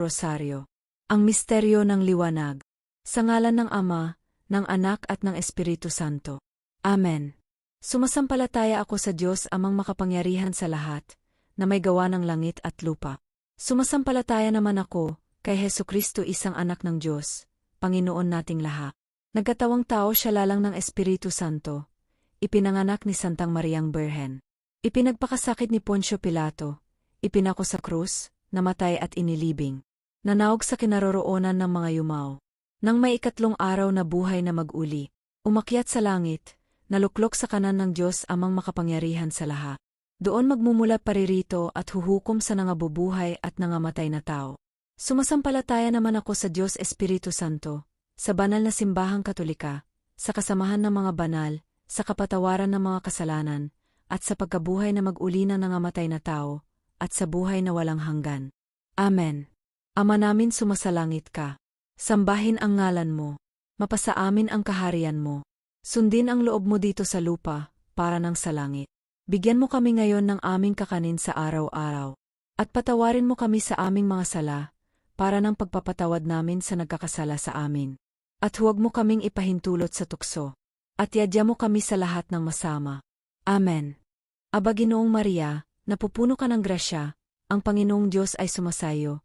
Rosario. Ang misteryo ng liwanag. Sa ngalan ng Ama, ng Anak at ng Espiritu Santo. Amen. Sumasampalataya ako sa Diyos amang makapangyarihan sa lahat, na may gawa ng langit at lupa. Sumasampalataya naman ako, kay Heso Kristo isang anak ng Diyos, Panginoon nating lahat. Nagkatawang tao siya lalang ng Espiritu Santo. Ipinanganak ni Santang Mariang Berhen. Ipinagpakasakit ni Poncio Pilato. Ipinako sa krus, namatay at inilibing. Nanaog sa kinaroroonan ng mga yumaw. Nang may ikatlong araw na buhay na mag-uli, umakyat sa langit, naluklok sa kanan ng Diyos amang makapangyarihan sa lahat. Doon magmumula paririto at huhukom sa nangabubuhay at nangamatay na tao. Sumasampalataya naman ako sa Diyos Espiritu Santo, sa banal na simbahang katolika, sa kasamahan ng mga banal, sa kapatawaran ng mga kasalanan, at sa pagkabuhay na mag-uli ng nangamatay na tao, at sa buhay na walang hanggan. Amen. Ama namin sumasalangit ka. Sambahin ang ngalan mo. Mapasa amin ang kaharian mo. Sundin ang loob mo dito sa lupa, para ng sa langit. Bigyan mo kami ngayon ng aming kakanin sa araw-araw. At patawarin mo kami sa aming mga sala, para ng pagpapatawad namin sa nagkakasala sa amin. At huwag mo kaming ipahintulot sa tukso. At yadya mo kami sa lahat ng masama. Amen. Aba Ginoong Maria, napupuno ka ng grasya, ang Panginoong Diyos ay sumasayo,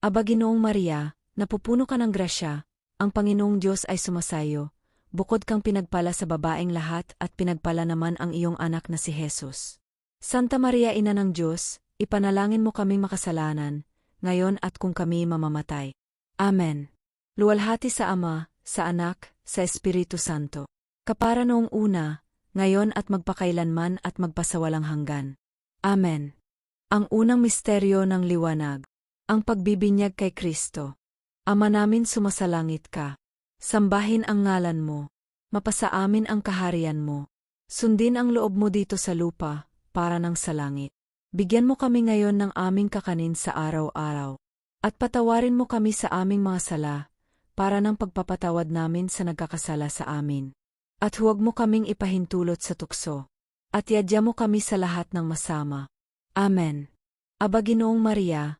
Aba Ginoong Maria, napupuno ka ng grasya, ang Panginoong Diyos ay sumasayo, bukod kang pinagpala sa babaeng lahat at pinagpala naman ang iyong anak na si Jesus. Santa Maria Ina ng Diyos, ipanalangin mo kaming makasalanan, ngayon at kung kami mamamatay. Amen. Luwalhati sa Ama, sa Anak, sa Espiritu Santo. Kapara noong una, ngayon at magpakailanman at magpasawalang hanggan. Amen. Ang unang misteryo ng liwanag. Ang pagbibinyag kay Kristo. Ama namin sumasalangit ka. Sambahin ang ngalan mo. Mapasa amin ang kaharian mo. Sundin ang loob mo dito sa lupa, para ng sa langit. Bigyan mo kami ngayon ng aming kakanin sa araw-araw. At patawarin mo kami sa aming mga sala, para ng pagpapatawad namin sa nagkakasala sa amin. At huwag mo kaming ipahintulot sa tukso. At yadya mo kami sa lahat ng masama. Amen. Aba Ginoong Maria,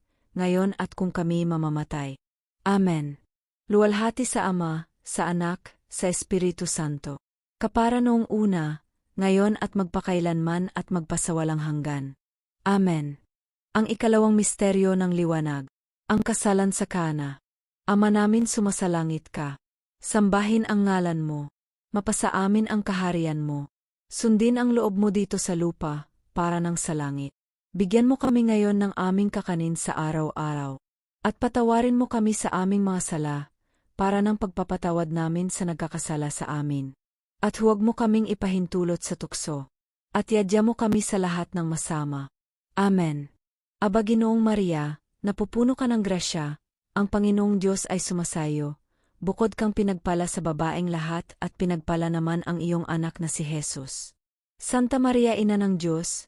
ngayon at kung kami mamamatay. Amen. Luwalhati sa Ama, sa Anak, sa Espiritu Santo. Kapara noong una, ngayon at magpakailanman at magpasawalang hanggan. Amen. Ang ikalawang misteryo ng liwanag, ang kasalan sa kana. Ama namin sumasalangit ka. Sambahin ang ngalan mo. Mapasa amin ang kaharian mo. Sundin ang loob mo dito sa lupa, para ng sa langit. Bigyan mo kami ngayon ng aming kakanin sa araw-araw. At patawarin mo kami sa aming mga sala, para ng pagpapatawad namin sa nagkakasala sa amin. At huwag mo kaming ipahintulot sa tukso. At yadya mo kami sa lahat ng masama. Amen. Aba Ginoong Maria, napupuno ka ng grasya, ang Panginoong Diyos ay sumasayo, bukod kang pinagpala sa babaeng lahat at pinagpala naman ang iyong anak na si Jesus. Santa Maria Ina ng Diyos,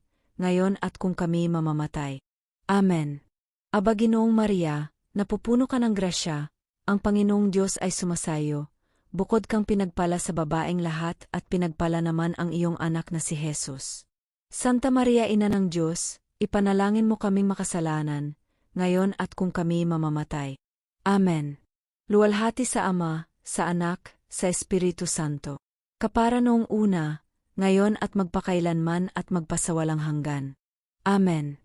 ngayon at kung kami mamamatay. Amen. Aba Ginoong Maria, napupuno ka ng grasya, ang Panginoong Diyos ay sumasayo, bukod kang pinagpala sa babaeng lahat at pinagpala naman ang iyong anak na si Jesus. Santa Maria Ina ng Diyos, ipanalangin mo kaming makasalanan, ngayon at kung kami mamamatay. Amen. Luwalhati sa Ama, sa Anak, sa Espiritu Santo kapara noong una, ngayon at magpakailanman at magpasawalang hanggan. Amen.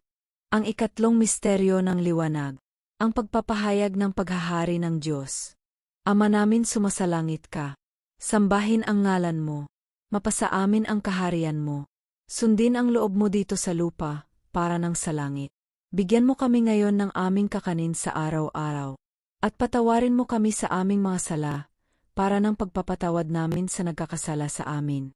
Ang ikatlong misteryo ng liwanag, ang pagpapahayag ng paghahari ng Diyos. Ama namin sumasalangit ka. Sambahin ang ngalan mo. Mapasa amin ang kaharian mo. Sundin ang loob mo dito sa lupa, para ng sa langit. Bigyan mo kami ngayon ng aming kakanin sa araw-araw. At patawarin mo kami sa aming mga sala, para ng pagpapatawad namin sa nagkakasala sa amin.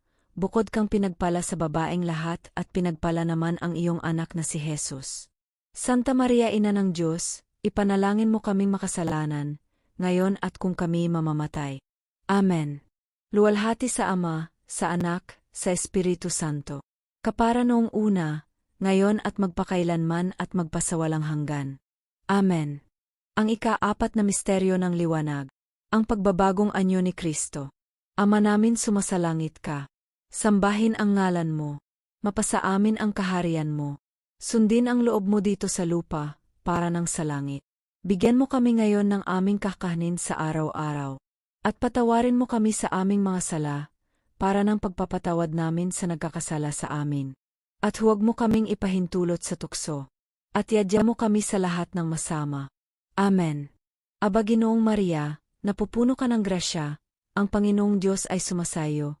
bukod kang pinagpala sa babaeng lahat at pinagpala naman ang iyong anak na si Jesus. Santa Maria Ina ng Diyos, ipanalangin mo kaming makasalanan, ngayon at kung kami mamamatay. Amen. Luwalhati sa Ama, sa Anak, sa Espiritu Santo. Kapara noong una, ngayon at magpakailanman at magpasawalang hanggan. Amen. Ang ikaapat na misteryo ng liwanag, ang pagbabagong anyo ni Kristo. Ama namin sumasalangit ka. Sambahin ang ngalan mo. Mapasa amin ang kaharian mo. Sundin ang loob mo dito sa lupa, para ng sa langit. Bigyan mo kami ngayon ng aming kakanin sa araw-araw. At patawarin mo kami sa aming mga sala, para ng pagpapatawad namin sa nagkakasala sa amin. At huwag mo kaming ipahintulot sa tukso. At yadya mo kami sa lahat ng masama. Amen. Aba Ginoong Maria, napupuno ka ng grasya, ang Panginoong Diyos ay sumasayo,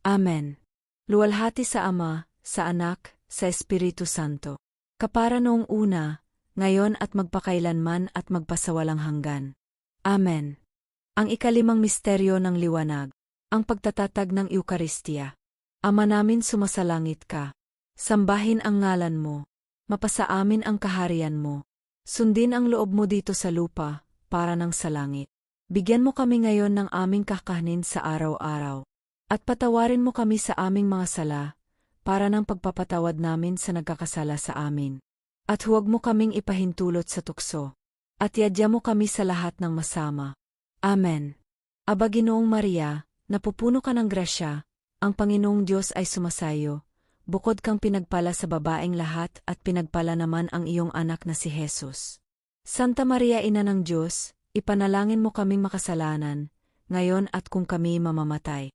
Amen. Luwalhati sa Ama, sa Anak, sa Espiritu Santo. Kapara noong una, ngayon at magpakailanman at magpasawalang hanggan. Amen. Ang ikalimang misteryo ng liwanag, ang pagtatatag ng Eucharistia. Ama namin sumasalangit ka. Sambahin ang ngalan mo. Mapasa amin ang kaharian mo. Sundin ang loob mo dito sa lupa, para ng sa langit. Bigyan mo kami ngayon ng aming kakanin sa araw-araw. At patawarin mo kami sa aming mga sala, para ng pagpapatawad namin sa nagkakasala sa amin. At huwag mo kaming ipahintulot sa tukso. At yadya mo kami sa lahat ng masama. Amen. Aba Ginoong Maria, napupuno ka ng grasya, ang Panginoong Diyos ay sumasayo, bukod kang pinagpala sa babaeng lahat at pinagpala naman ang iyong anak na si Jesus. Santa Maria Ina ng Diyos, ipanalangin mo kaming makasalanan, ngayon at kung kami mamamatay.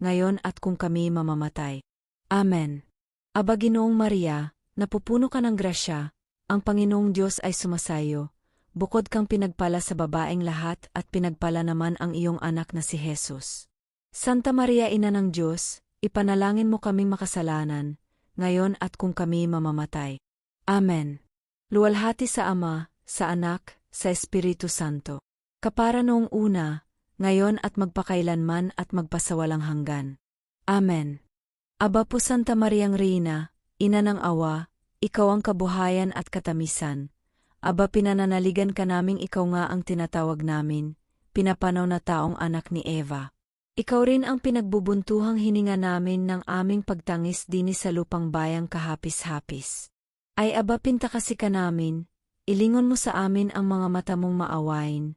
ngayon at kung kami mamamatay. Amen. Aba Ginoong Maria, napupuno ka ng grasya, ang Panginoong Diyos ay sumasayo, bukod kang pinagpala sa babaeng lahat at pinagpala naman ang iyong anak na si Jesus. Santa Maria Ina ng Diyos, ipanalangin mo kaming makasalanan, ngayon at kung kami mamamatay. Amen. Luwalhati sa Ama, sa Anak, sa Espiritu Santo. Kapara noong una, ngayon at magpakailanman at magpasawalang hanggan. Amen. Aba po Santa Mariang Reina, Ina ng Awa, Ikaw ang kabuhayan at katamisan. Aba pinananaligan ka naming ikaw nga ang tinatawag namin, pinapanaw na taong anak ni Eva. Ikaw rin ang pinagbubuntuhang hininga namin ng aming pagtangis dini sa lupang bayang kahapis-hapis. Ay aba pinta kasi ka namin, ilingon mo sa amin ang mga mata mong maawain,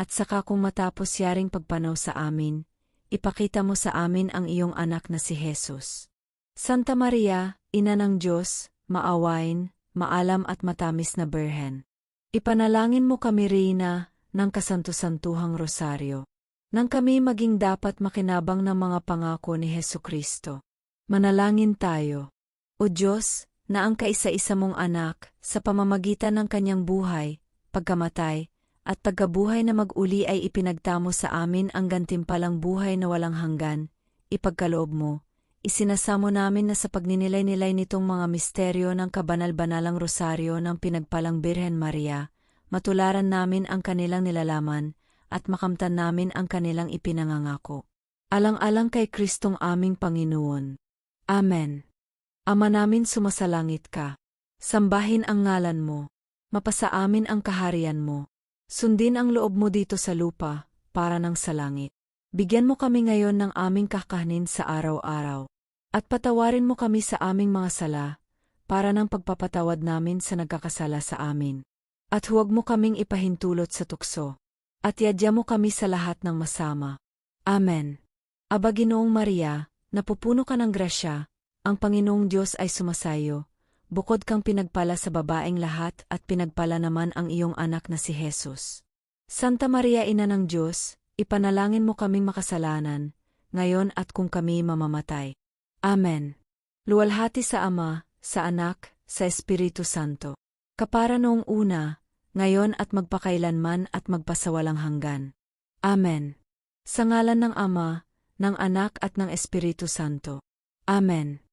at saka kung matapos yaring pagpanaw sa amin, ipakita mo sa amin ang iyong anak na si Jesus. Santa Maria, Ina ng Diyos, maawain, maalam at matamis na Berhen. Ipanalangin mo kami, Rina, ng kasanto-santuhang rosaryo. Nang kami maging dapat makinabang ng mga pangako ni Heso Kristo. Manalangin tayo. O Diyos, na ang kaisa-isa mong anak, sa pamamagitan ng kanyang buhay, pagkamatay, at pagkabuhay na mag-uli ay ipinagtamo sa amin ang gantimpalang buhay na walang hanggan, ipagkaloob mo, isinasamo namin na sa pagninilay-nilay nitong mga misteryo ng kabanal-banalang rosaryo ng pinagpalang Birhen Maria, matularan namin ang kanilang nilalaman, at makamtan namin ang kanilang ipinangangako. Alang-alang kay Kristong aming Panginoon. Amen. Ama namin sumasalangit ka. Sambahin ang ngalan mo. Mapasa amin ang kaharian mo. Sundin ang loob mo dito sa lupa, para ng sa langit. Bigyan mo kami ngayon ng aming kakanin sa araw-araw. At patawarin mo kami sa aming mga sala, para ng pagpapatawad namin sa nagkakasala sa amin. At huwag mo kaming ipahintulot sa tukso. At yadya mo kami sa lahat ng masama. Amen. Aba Ginoong Maria, napupuno ka ng grasya, ang Panginoong Diyos ay sumasayo, bukod kang pinagpala sa babaeng lahat at pinagpala naman ang iyong anak na si Jesus. Santa Maria Ina ng Diyos, ipanalangin mo kaming makasalanan, ngayon at kung kami mamamatay. Amen. Luwalhati sa Ama, sa Anak, sa Espiritu Santo. Kapara noong una, ngayon at magpakailanman at magpasawalang hanggan. Amen. Sa ngalan ng Ama, ng Anak at ng Espiritu Santo. Amen.